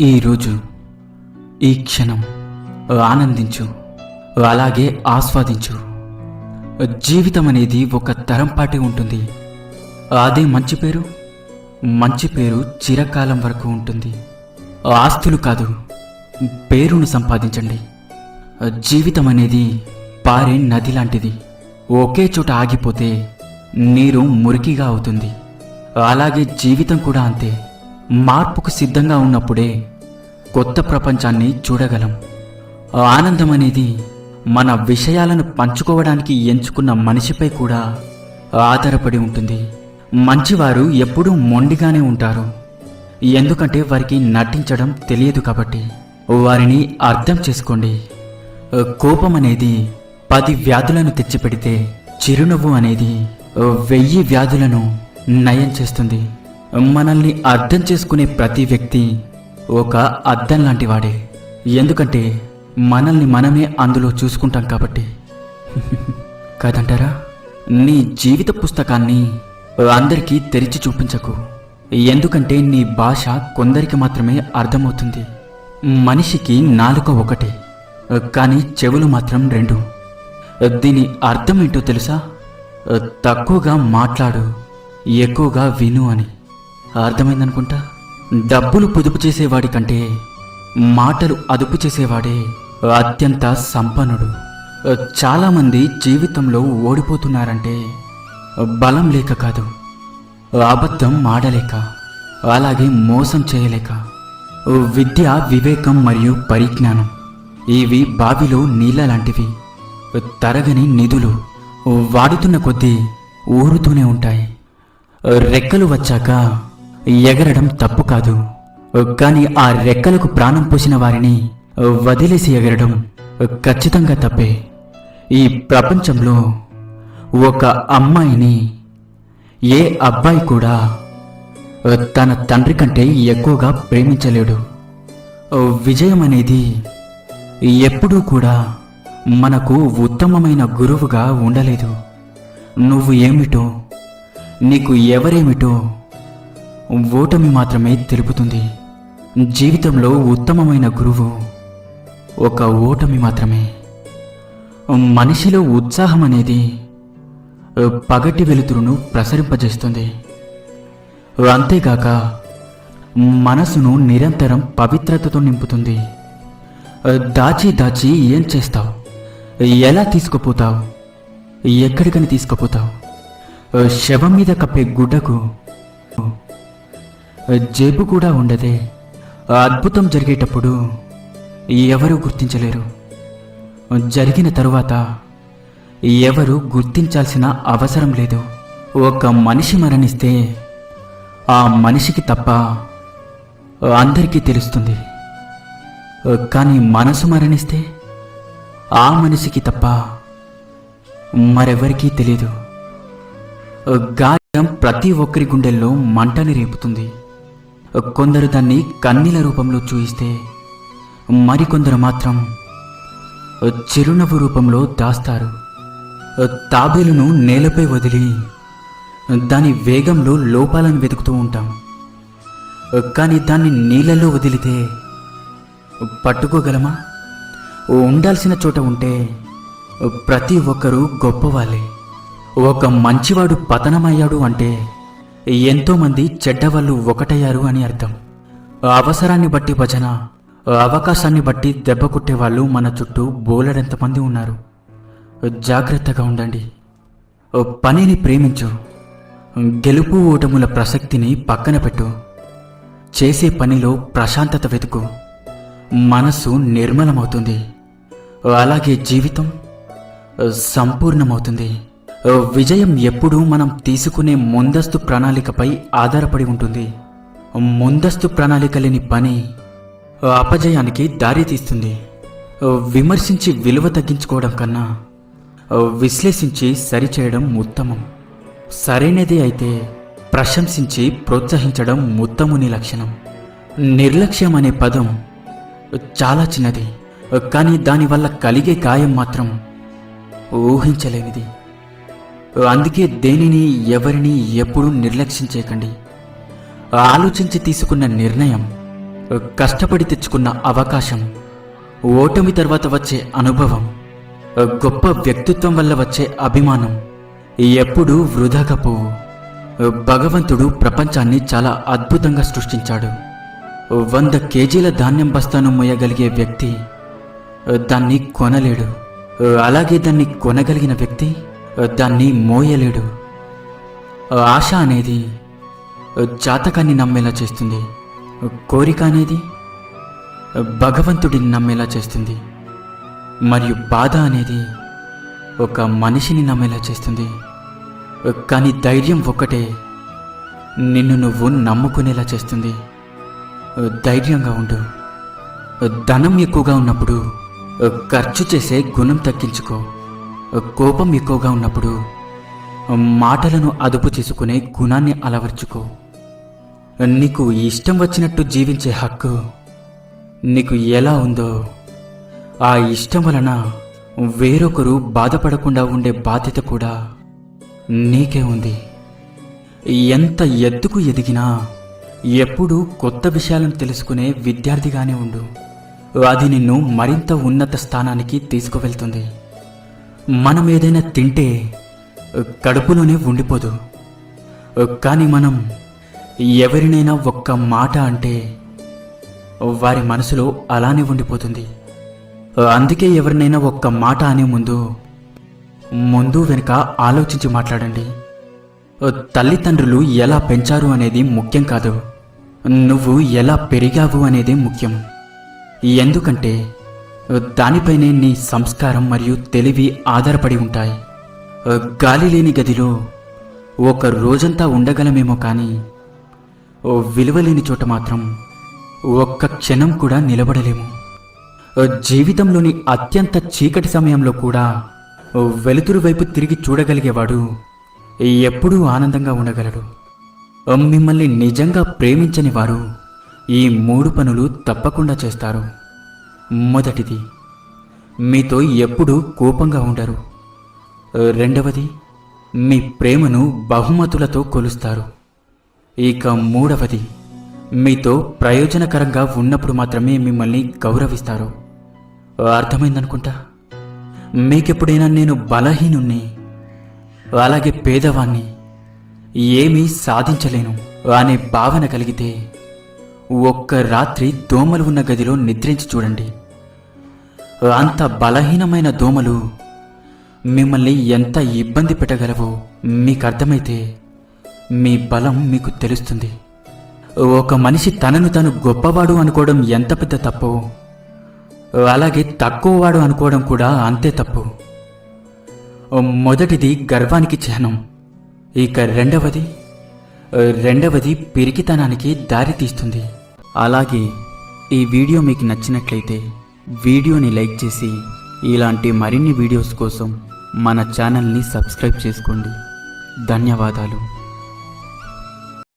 ఈరోజు ఈ క్షణం ఆనందించు అలాగే ఆస్వాదించు. జీవితం అనేది ఒక తరం పాటి ఉంటుంది. అదే మంచి పేరు మంచి పేరు చిరకాలం వరకు ఉంటుంది. ఆస్తులు కాదు పేరును సంపాదించండి. జీవితం అనేది పారే నది లాంటిది ఒకే చోట ఆగిపోతే నీరు మురికిగా అవుతుంది. అలాగే జీవితం కూడా అంతే. మార్పుకు సిద్ధంగా ఉన్నప్పుడే కొత్త ప్రపంచాన్ని చూడగలం. ఆనందం అనేది మన విషయాలను పంచుకోవడానికి ఎంచుకున్న మనిషిపై కూడా ఆధారపడి ఉంటుంది. మంచివారు ఎప్పుడూ మొండిగానే ఉంటారు. ఎందుకంటే వారికి నటించడం తెలియదు కాబట్టి. వారిని అర్థం చేసుకోండి. కోపం అనేది పది వ్యాధులను తెచ్చిపెడితే చిరునవ్వు అనేది వెయ్యి వ్యాధులను నయం చేస్తుంది. మనల్ని అర్థం చేసుకునే ప్రతి వ్యక్తి ఒక అద్దం లాంటి వాడే. ఎందుకంటే మనల్ని మనమే అందులో చూసుకుంటాం కాబట్టి. కాదంటారా? నీ జీవిత పుస్తకాన్ని అందరికీ తెరిచి చూపించకు. ఎందుకంటే నీ భాష కొందరికి మాత్రమే అర్థమవుతుంది. మనిషికి నాలుక ఒకటి కానీ చెవులు మాత్రం రెండు. దీని అర్థం ఏంటో తెలుసా? తక్కువగా మాట్లాడు ఎక్కువగా విను అని. అర్థమైందనుకుంటా? డబ్బులు పొదుపు చేసేవాడి కంటే మాటలు అదుపు చేసేవాడే అత్యంత సంపన్నుడు. చాలామంది జీవితంలో ఓడిపోతున్నారంటే బలం లేక కాదు అబద్ధం ఆడలేక అలాగే మోసం చేయలేక. విద్య వివేకం మరియు పరిజ్ఞానం ఇవి బావిలో నీళ్ళ లాంటివి. తరగని నిధులు వాడుతున్న కొద్దీ ఊరుతూనే ఉంటాయి. రెక్కలు వచ్చాక ఎగరడం తప్పు కాదు. కానీ ఆ రెక్కలకు ప్రాణం పోసిన వారిని వదిలేసి ఎగరడం ఖచ్చితంగా తప్పే. ఈ ప్రపంచంలో ఒక అమ్మాయిని ఏ అబ్బాయి కూడా తన తండ్రి కంటే ఎక్కువగా ప్రేమించలేడు. విజయం అనేది ఎప్పుడూ కూడా మనకు ఉత్తమమైన గురువుగా ఉండలేదు. నువ్వు ఏమిటో నీకు ఎవరేమిటో ఓటమి మాత్రమే తెలుపుతుంది. జీవితంలో ఉత్తమమైన గురువు ఒక ఓటమి మాత్రమే. మనిషిలో ఉత్సాహం అనేది పగటి వెలుతురును ప్రసరింపజేస్తుంది. అంతేగాక మనసును నిరంతరం పవిత్రతతో నింపుతుంది. దాచి దాచి ఏం చేస్తావు? ఎలా తీసుకుపోతావు? ఎక్కడికని తీసుకుపోతావు? శవం మీద కప్పే గుడ్డకు జేబు కూడా ఉండదే. అద్భుతం జరిగేటప్పుడు ఎవరు గుర్తించలేరు. జరిగిన తరువాత ఎవరు గుర్తించాల్సిన అవసరం లేదు. ఒక మనిషి మరణిస్తే ఆ మనిషికి తప్ప అందరికీ తెలుస్తుంది. కానీ మనసు మరణిస్తే ఆ మనిషికి తప్ప మరెవరికీ తెలియదు. గాయం ప్రతి ఒక్కరి గుండెల్లో మంటని రేపుతుంది. కొందరు దాన్ని కన్నీల రూపంలో చూయిస్తే మరికొందరు మాత్రం చిరునవ్వు రూపంలో దాస్తారు. తాబేలును నేలపై వదిలి దాని వేగంలో లోపాలను వెతుకుతూ ఉంటాం. కానీ దాన్ని నీళ్ళలో వదిలితే పట్టుకోగలమా? ఉండాల్సిన చోట ఉంటే ప్రతి ఒక్కరూ గొప్పవాళ్ళే. ఒక మంచివాడు పతనమయ్యాడు అంటే ఎంతోమంది చెడ్డవాళ్ళు ఒకటయ్యారు అని అర్థం. అవసరాన్ని బట్టి భజన అవకాశాన్ని బట్టి దెబ్బ కొట్టేవాళ్ళు మన చుట్టూ బోలెడంతమంది ఉన్నారు. జాగ్రత్తగా ఉండండి. పనిని ప్రేమించు. గెలుపు ఓటముల ప్రసక్తిని పక్కన పెట్టు. చేసే పనిలో ప్రశాంతత వెతుకు. మనసు నిర్మలమవుతుంది. అలాగే జీవితం సంపూర్ణమవుతుంది. విజయం ఎప్పుడూ మనం తీసుకునే ముందస్తు ప్రణాళికపై ఆధారపడి ఉంటుంది. ముందస్తు ప్రణాళిక లేని పని అపజయానికి దారితీస్తుంది విమర్శించి విలువ తగ్గించుకోవడం కన్నా విశ్లేషించి సరిచేయడం ఉత్తమం. సరైనదే అయితే ప్రశంసించి ప్రోత్సహించడం ఉత్తముని లక్షణం. నిర్లక్ష్యం అనే పదం చాలా చిన్నది కానీ దానివల్ల కలిగే గాయం మాత్రం ఊహించలేనిది. అందుకే దేనిని ఎవరిని ఎప్పుడూ నిర్లక్ష్యం చేయకండి ఆలోచించి తీసుకున్న నిర్ణయం కష్టపడి తెచ్చుకున్న అవకాశం ఓటమి తర్వాత వచ్చే అనుభవం గొప్ప వ్యక్తిత్వం వల్ల వచ్చే అభిమానం ఎప్పుడూ వృధాకపు భగవంతుడు ప్రపంచాన్ని చాలా అద్భుతంగా సృష్టించాడు. వంద కేజీల ధాన్యం బస్తాను మోయగలిగే వ్యక్తి దాన్ని కొనలేడు. అలాగే దాన్ని కొనగలిగిన వ్యక్తి దాన్ని మోయలేడు. ఆశ అనేది జాతకాన్ని నమ్మేలా చేస్తుంది. కోరిక అనేది భగవంతుడిని నమ్మేలా చేస్తుంది. మరియు బాధ అనేది ఒక మనిషిని నమ్మేలా చేస్తుంది. కానీ ధైర్యం ఒక్కటే నిన్ను నువ్వు నమ్ముకునేలా చేస్తుంది. ధైర్యంగా ఉండు. ధనం ఎక్కువగా ఉన్నప్పుడు ఖర్చు చేసే గుణం తగ్గించుకో. కోపం ఎక్కువగా ఉన్నప్పుడు మాటలను అదుపు చేసుకునే గుణాన్ని అలవర్చుకో. నీకు ఇష్టం వచ్చినట్టు జీవించే హక్కు నీకు ఎలా ఉందో ఆ ఇష్టం వలన వేరొకరు బాధపడకుండా ఉండే బాధ్యత కూడా నీకే ఉంది. ఎంత ఎత్తుకు ఎదిగినా ఎప్పుడూ కొత్త విషయాలను తెలుసుకునే విద్యార్థిగానే ఉండు. అది నిన్ను మరింత ఉన్నత స్థానానికి తీసుకువెళ్తుంది. మనం ఏదైనా తింటే కడుపులోనే ఉండిపోదు. కానీ మనం ఎవరినైనా ఒక్క మాట అంటే వారి మనసులో అలానే ఉండిపోతుంది. అందుకే ఎవరినైనా ఒక్క మాట అనే ముందు ముందు వెనుక ఆలోచించి మాట్లాడండి. తల్లిదండ్రులు ఎలా పెంచారు అనేది ముఖ్యం కాదు. నువ్వు ఎలా పెరిగావు అనేది ముఖ్యం. ఎందుకంటే దానిపైనే నీ సంస్కారం మరియు తెలివి ఆధారపడి ఉంటాయి. గాలి లేని గదిలో ఒక రోజంతా ఉండగలమేమో కానీ విలువలేని చోట మాత్రం ఒక్క క్షణం కూడా నిలబడలేము. జీవితంలోని అత్యంత చీకటి సమయంలో కూడా వెలుతురు వైపు తిరిగి చూడగలిగేవాడు ఎప్పుడూ ఆనందంగా ఉండగలడు. మిమ్మల్ని నిజంగా ప్రేమించని వారు ఈ మూడు పనులు తప్పకుండా చేస్తారు. మొదటిది మీతో ఎప్పుడూ కోపంగా ఉండరు. రెండవది మీ ప్రేమను బహుమతులతో కొలుస్తారు. ఇక మూడవది మీతో ప్రయోజనకరంగా ఉన్నప్పుడు మాత్రమే మిమ్మల్ని గౌరవిస్తారు. అర్థమైందనుకుంటా? మీకెప్పుడైనా నేను బలహీనుణ్ణి అలాగే పేదవాణ్ణి ఏమీ సాధించలేను అనే భావన కలిగితే ఒక్క రాత్రి దోమలు ఉన్న గదిలో నిద్రించి చూడండి. అంత బలహీనమైన దోమలు మిమ్మల్ని ఎంత ఇబ్బంది పెట్టగలవో మీకు అర్థమైతే మీ బలం మీకు తెలుస్తుంది. ఒక మనిషి తనను తను గొప్పవాడు అనుకోవడం ఎంత పెద్ద తప్పు? అలాగే తక్కువవాడు అనుకోవడం కూడా అంతే తప్పు. మొదటిది గర్వానికి చిహ్నం ఇక రెండవది రెండవది పిరికితనానికి దారి తీస్తుంది. అలాగే ఈ వీడియో మీకు నచ్చినట్లయితే వీడియోని లైక్ చేసి ఇలాంటి మరిన్ని వీడియోస్ కోసం మన ఛానల్ని సబ్స్క్రైబ్ చేసుకోండి. ధన్యవాదాలు.